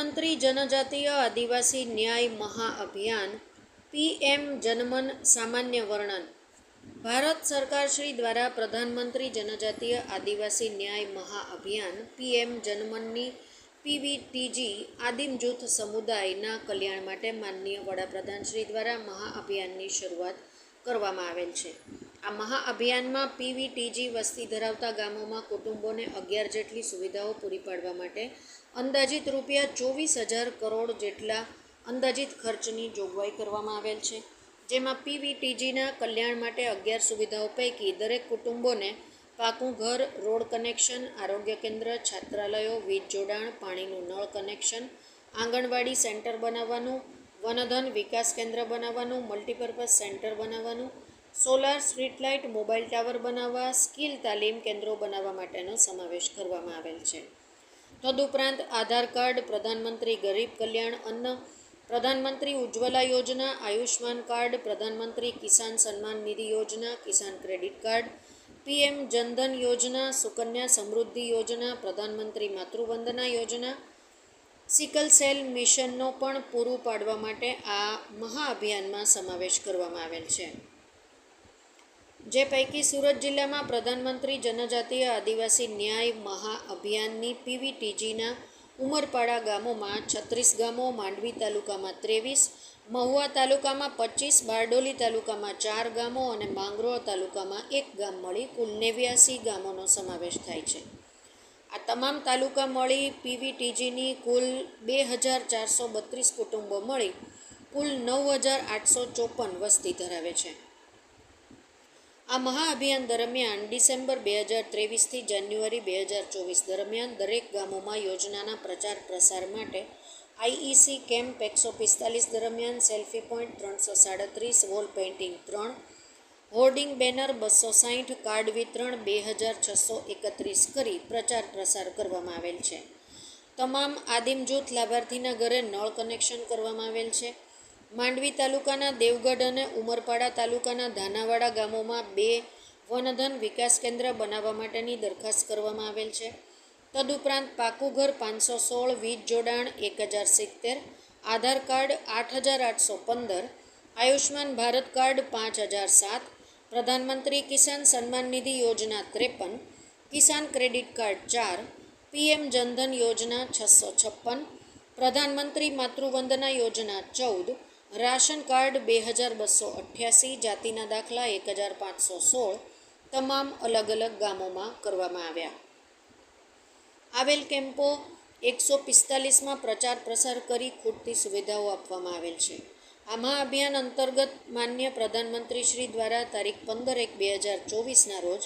પ્રધાનમંત્રી જનજાતીય આદિવાસી ન્યાય મહાઅભિયાન, પીએમ જનમન સામાન્ય વર્ણન. ભારત સરકાર શ્રી દ્વારા પ્રધાનમંત્રી જનજાતીય આદિવાસી ન્યાય મહાઅભિયાન, પીએમ જનમનની પીવીટીજી, આદિમ જૂથ સમુદાયના કલ્યાણ માટે માનનીય વડાપ્રધાન શ્રી દ્વારા મહાઅભિયાનની શરૂઆત કરવામાં આવેલ છે. આ મહાઅભિયાનમાં પીવીટીજી વસ્તી ધરાવતા ગામોમાં કુટુંબોને અગિયાર જેટલી સુવિધાઓ પૂરી પાડવા માટે અંદાજિત રૂપિયા ચોવીસ હજાર કરોડ જેટલા અંદાજિત ખર્ચની જોગવાઈ કરવામાં આવેલ છે. જેમાં પીવીટીજીના કલ્યાણ માટે અગિયાર સુવિધાઓ પૈકી દરેક કુટુંબોને પાકું ઘર, રોડ કનેક્શન, આરોગ્ય કેન્દ્ર, છાત્રાલયો, વીજ જોડાણ, પાણીનું નળ કનેક્શન, આંગણવાડી સેન્ટર બનાવવાનું, વનધન વિકાસ કેન્દ્ર બનાવવાનું, મલ્ટીપર્પઝ સેન્ટર બનાવવાનું solar street light mobile tower બનાવવા, સ્કિલ તાલીમ કેન્દ્રો બનાવવા માટેનો સમાવેશ કરવામાં આવેલ છે. તદુપરાંત આધાર કાર્ડ, પ્રધાનમંત્રી ગરીબ કલ્યાણ અન્ન, પ્રધાનમંત્રી ઉજ્જવલા યોજના આયુષ્માન કાર્ડ, પ્રધાનમંત્રી Kisan Samman Nidhi Yojana, Kisan credit card, PM Jandhan Yojana, Sukanya Samriddhi યોજના, પ્રધાનમંત્રી માતૃવંદના યોજના, સિકલ સેલ મિશનનો પણ પૂરું પાડવા માટે આ મહાઅભિયાનમાં સમાવેશ કરવામાં આવેલ છે. જે પૈકી સુરત જિલ્લામાં પ્રધાનમંત્રી જનજાતીય આદિવાસી ન્યાય મહાઅભિયાનની પીવીટીજીના ઉમરપાડા ગામોમાં છત્રીસ ગામો, માંડવી તાલુકામાં ત્રેવીસ, મહુવા તાલુકામાં પચીસ, બારડોલી તાલુકામાં ચાર ગામો અને માંગરોળ તાલુકામાં એક ગામ મળી કુલ નેવ્યાસી ગામોનો સમાવેશ થાય છે. આ તમામ તાલુકા મળી પીવીટીજીની કુલ બે હજાર ચારસો બત્રીસ કુટુંબો મળી કુલ નવ હજાર આઠસો ચોપન વસ્તી ધરાવે છે. આ મહાઅભિયાન દરમિયાન ડિસેમ્બર બે હજાર ત્રેવીસથી જાન્યુઆરી બે હજાર ચોવીસ દરમિયાન દરેક ગામોમાં યોજનાના પ્રચાર પ્રસાર માટે આઈઈસી કેમ્પ એકસો પિસ્તાલીસ દરમિયાન સેલ્ફી પોઈન્ટ ત્રણસો સાડત્રીસ, વોલ પેઇન્ટિંગ ત્રણ, હોર્ડિંગ બેનર બસો સાહીઠ કાર્ડ વિતરણ બે હજાર છસો એકત્રીસ કરી પ્રચાર પ્રસાર કરવામાં આવેલ છે. તમામ આદિમ જૂથ લાભાર્થીના ઘરે નળ કનેક્શન કરવામાં આવેલ છે. માંડવી તાલુકાના દેવગઢ અને ઉમરપાડા તાલુકાના ધાનાવાડા ગામોમાં બે વનધન વિકાસ કેન્દ્ર બનાવવા માટેની દરખાસ્ત કરવામાં આવેલ છે. તદુપરાંત પાકું ઘર પાંચસો સોળ, વીજ જોડાણ એક હજાર સિત્તેર, આધાર કાર્ડ આઠ હજાર આઠસો પંદર આયુષ્માન ભારત કાર્ડ પાંચ હજાર સાત, પ્રધાનમંત્રી કિસાન સન્માન નિધિ યોજના ત્રેપન, કિસાન ક્રેડિટ કાર્ડ ચાર, પીએમ જનધન યોજના છસો છપ્પન, પ્રધાનમંત્રી માતૃવંદના યોજના ચૌદ રાશન કાર્ડ બે હજાર બસો અઠ્યાસી, જાતિના દાખલા એક હજાર પાંચસો સોળ તમામ અલગ અલગ ગામોમાં કરવામાં આવ્યા. આવેલ કેમ્પો એકસો પિસ્તાલીસમાં પ્રચાર પ્રસાર કરી ખૂટતી સુવિધાઓ આપવામાં આવેલ છે. આ મહાઅભિયાન અંતર્ગત માન્ય પ્રધાનમંત્રી શ્રી દ્વારા તારીખ પંદર એક બે હજાર ચોવીસના રોજ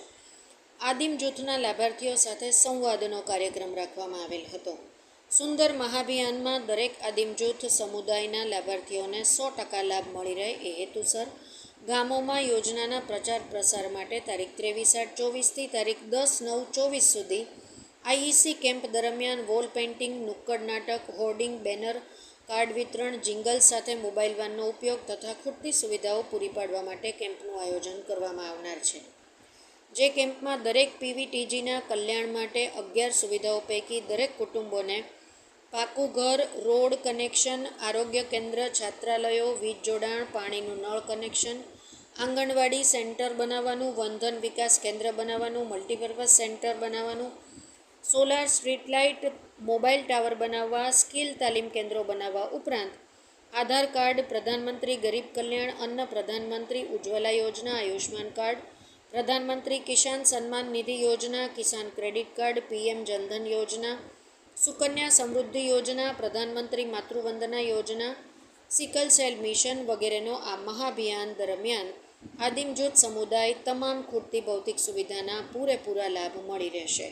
આદિમ જૂથના લાભાર્થીઓ સાથે સંવાદનો કાર્યક્રમ રાખવામાં આવેલ હતો. સુંદર મહાભિયાનમાં દરેક આદિમ જૂથ સમુદાયના લાભાર્થીઓને સો ટકા લાભ મળી રહે એ હેતુસર ગામોમાં યોજનાના પ્રચાર પ્રસાર માટે તારીખ ત્રેવીસ આઠ ચોવીસથી તારીખ દસ નવ ચોવીસ સુધી આઈઈસી કેમ્પ દરમિયાન વોલ પેઇન્ટિંગ, નુક્કડ નાટક, હોર્ડિંગ, બેનર, કાર્ડ વિતરણ, જિંગલ સાથે મોબાઈલ વાનનો ઉપયોગ તથા ખૂટતી સુવિધાઓ પૂરી પાડવા માટે કેમ્પનું આયોજન કરવામાં આવનાર છે. જે કેમ્પમાં દરેક પીવીટીજીના કલ્યાણ માટે અગિયાર સુવિધાઓ પૈકી દરેક કુટુંબોને પાકું ઘર રોડ કનેક્શન, આરોગ્ય કેન્દ્ર, છાત્રાલયો, વીજ જોડાણ, પાણીનું નળ કનેક્શન, આંગણવાડી સેન્ટર બનાવવાનું, વંધન વિકાસ કેન્દ્ર બનાવવાનું, મલ્ટીપર્પઝ સેન્ટર બનાવવાનું, solar street light mobile tower બનાવવા, સ્કિલ તાલીમ કેન્દ્રો બનાવવા ઉપરાંત આધાર કાર્ડ, પ્રધાનમંત્રી ગરીબ કલ્યાણ અન્ન, પ્રધાનમંત્રી ઉજ્જવલા યોજના આયુષ્માન કાર્ડ, પ્રધાનમંત્રી Kisan Samman Nidhi Yojana, Kisan credit card, PM Jandhan Yojana Sukanya Samriddhi યોજના, પ્રધાનમંત્રી માતૃવંદના યોજના, સિકલ સેલ મિશન વગેરેનો આ મહાભિયાન દરમિયાન આદિમજૂથ સમુદાય તમામ ખૂટતી ભૌતિક સુવિધાના પૂરેપૂરા લાભ મળી રહેશે.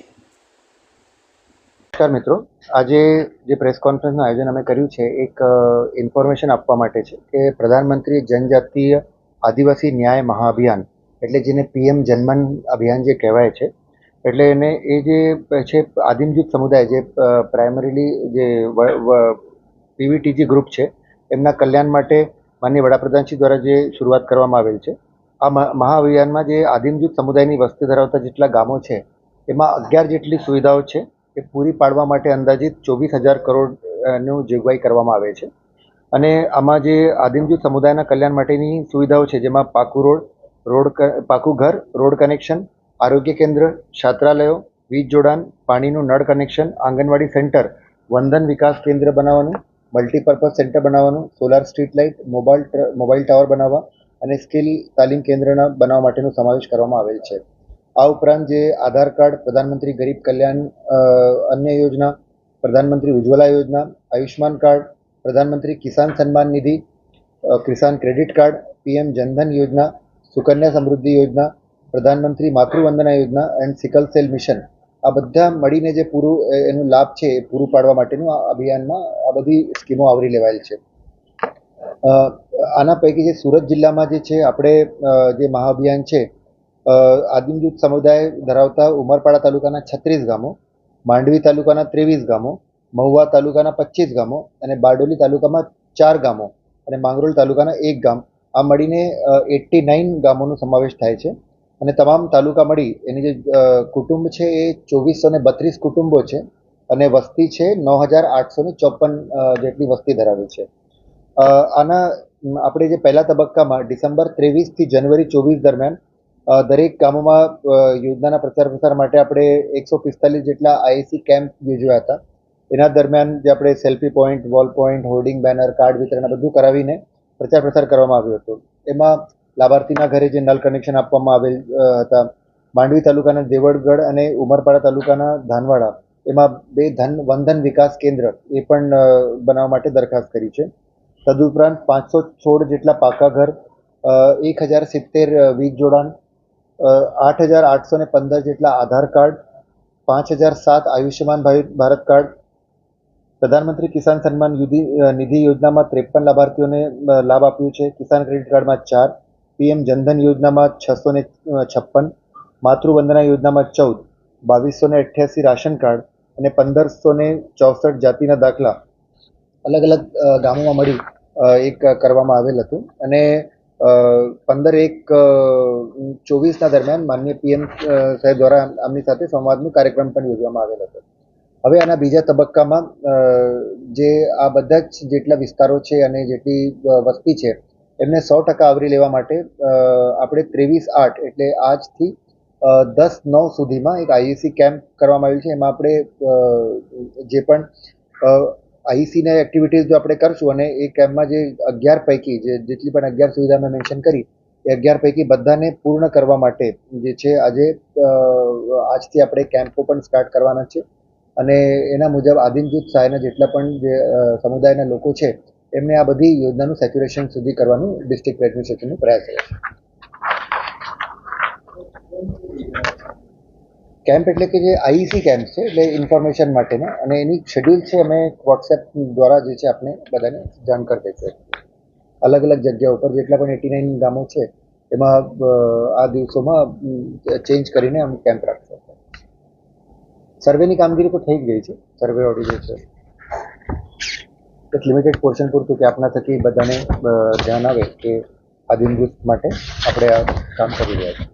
નમસ્કાર મિત્રો. આજે જે પ્રેસ કોન્ફરન્સનું આયોજન અમે કર્યું છે, એક ઇન્ફોર્મેશન આપવા માટે છે કે પ્રધાનમંત્રી જનજાતીય આદિવાસી ન્યાય મહાઅભિયાન એટલે જેને પીએમ જનમન અભિયાન જે કહેવાય છે એટલે એને એ જે છે આદિમ જૂથ સમુદાય જે પ્રાઇમરીલી જે પીવીટીજી ગ્રુપ છે, એમના કલ્યાણ માટે માનનીય વડાપ્રધાનશ્રી દ્વારા જે શરૂઆત કરવામાં આવેલ છે. આ મહા- મહાઅભિયાનમાં જે આદિમ જૂથ સમુદાયની વસ્તી ધરાવતા જેટલા ગામો છે, એમાં અગિયાર જેટલી સુવિધાઓ છે, એ પૂરી પાડવા માટે અંદાજિત ચોવીસ હજાર કરોડનું જોગવાઈ કરવામાં આવે છે. અને આમાં જે આદિમ જૂથ સમુદાયના કલ્યાણ માટેની સુવિધાઓ છે, જેમાં પાકું રોડ રોડ પાકું ઘર, રોડ કનેક્શન આરોગ્ય કેન્દ્ર, છાત્રાલયો, વીજ જોડાણ, પાણીનું નળ કનેક્શન, આંગણવાડી સેન્ટર, વંદન વિકાસ કેન્દ્ર બનાવવાનું, મલ્ટીપર્પઝ સેન્ટર બનાવવાનું, solar street light mobile mobile tower બનાવવા અને સ્કિલ તાલીમ કેન્દ્રના બનાવવા માટેનો સમાવેશ કરવામાં આવેલ છે. આ ઉપરાંત જે આધાર કાર્ડ, પ્રધાનમંત્રી ગરીબ કલ્યાણ અન્ય યોજના, પ્રધાનમંત્રી ઉજ્જવલા યોજના Ayushman card, Pradhanmantri Kisan Samman Nidhi Kisan credit card, PM Jandhan Yojana, Sukanya Samriddhi યોજના પ્રધાનમંત્રી માતૃવંદના યોજના એન્ડ સિકલ સેલ મિશન આ બધા મળીને જે પૂરું એનું લાભ છે એ પૂરું પાડવા માટેનું આ અભિયાનમાં આ બધી સ્કીમો આવરી લેવાયેલ છે. આના પૈકી જે સુરત જિલ્લામાં જે છે, આપણે જે મહાઅભિયાન છે આદિમ જૂથ સમુદાય ધરાવતા ઉમરપાડા તાલુકાના છત્રીસ ગામો, માંડવી તાલુકાના ત્રેવીસ ગામો, મહુવા તાલુકાના પચીસ ગામો અને બારડોલી તાલુકામાં ચાર ગામો અને માંગરોળ તાલુકાના એક ગામ. આ મળીને એટ્ટી નાઇન ગામોનો સમાવેશ થાય છે. અને તમામ તાલુકા મળી એની જે કુટુંબ છે એ ચોવીસો ને બત્રીસ કુટુંબો છે અને વસ્તી છે નવ હજાર આઠસો ને ચોપન જેટલી વસ્તી ધરાવે છે. આના આપણે જે પહેલા તબક્કામાં ડિસેમ્બર ત્રેવીસથી જનવરી ચોવીસ દરમિયાન દરેક ગામોમાં યોજનાના પ્રચાર પ્રસાર માટે આપણે એકસો પિસ્તાલીસ જેટલા આઈએસી કેમ્પ યોજ્યા હતા. એના દરમિયાન જે આપણે selfie point, wall point, hoarding banner, card વિતરણ બધું કરાવીને પ્રચાર પ્રસાર કરવામાં આવ્યો હતો. એમાં લાભાર્થીના ઘરે જે નલ કનેક્શન આપવામાં આવેલ હતા. માંડવી તાલુકાના દેવળગઢ અને ઉમરપાડા તાલુકાના ધાનવાડા. એમાં બે ધન, વંધન વિકાસ કેન્દ્ર એ પણ બનાવવા માટે દરખાસ્ત કરી છે. તદુપરાંત પાંચસો છોડ જેટલા પાકા ઘર એક હજાર સિત્તેર વીજ જોડાણ આઠ હજાર આઠસો ને પંદર જેટલા આધાર કાર્ડ, પાંચ હજાર સાત આયુષ્યમાન ભારત કાર્ડ, પ્રધાનમંત્રી કિસાન સન્માન નિધિ યોજનામાં ત્રેપન લાભાર્થીઓને લાભ આપ્યું છે. કિસાન ક્રેડિટ કાર્ડમાં ચાર પીએમ જનધન યોજનામાં છસો ને છપ્પન, માતૃવંદના યોજનામાં ચૌદ, બાવીસો ને અઠ્યાસી રાશન કાર્ડ અને પંદરસો ને ચોસઠ જાતિના દાખલા અલગ અલગ ગામોમાં મળી એક કરવામાં આવેલ હતું. અને પંદર એક ચોવીસના દરમિયાન માનનીય પીએમ સાહેબ દ્વારા આમની સાથે સંવાદનો કાર્યક્રમ પણ યોજવામાં આવેલ હતો. હવે આના બીજા તબક્કામાં જે આ બધા જ જેટલા વિસ્તારો છે અને જેટલી વસ્તી છે એમને સો ટકા આવરી લેવા માટે આપણે ત્રેવીસ આઠ એટલે આજથી દસ નવ સુધીમાં એક આઈઈસી કેમ્પ કરવામાં આવ્યું છે. એમાં આપણે જે પણ આઈસીના એક્ટિવિટીઝ જો આપણે કરશું અને એ કેમ્પમાં જે અગિયાર પૈકી, જે જેટલી પણ અગિયાર સુવિધા મેં મેન્શન કરી, એ અગિયાર પૈકી બધાને પૂર્ણ કરવા માટે જે છે આજે આજથી આપણે કેમ્પો પણ સ્ટાર્ટ કરવાના છે. અને એના મુજબ આદિમ જૂથ સહાયના જેટલા પણ જે સમુદાયના લોકો છે એમને આ બધી યોજનાનું સેચ્યુરેશન સુધી કરવાનું ડિસ્ટ્રિક્ટ એડમિનિસ્ટ્રેશનનો પ્રયાસ છે. કેમ્પ એટલે કે જે આઈસી કેમ્પ છે, એટલે ઇન્ફોર્મેશન માટેના. અને એની શેડ્યુલ છે, અમે વોટ્સએપ દ્વારા જે છે આપણે બધાને જાણ કરી દઈશું અલગ અલગ જગ્યા ઉપર, જેટલા પણ એટી નાઇન ગામો છે, એમાં આ દિવસોમાં ચેન્જ કરીને અમે કેમ્પ રાખશું. સર્વેની કામગીરી તો થઈ જ ગઈ છે. સર્વે ઓડી છે. એક લિમિટેડ પોર્શન પૂરતું કે આપના થકી બધાને ધ્યાન આવે કે આ જૂથ માટે આપણે આ કામ કરી રહ્યા છીએ.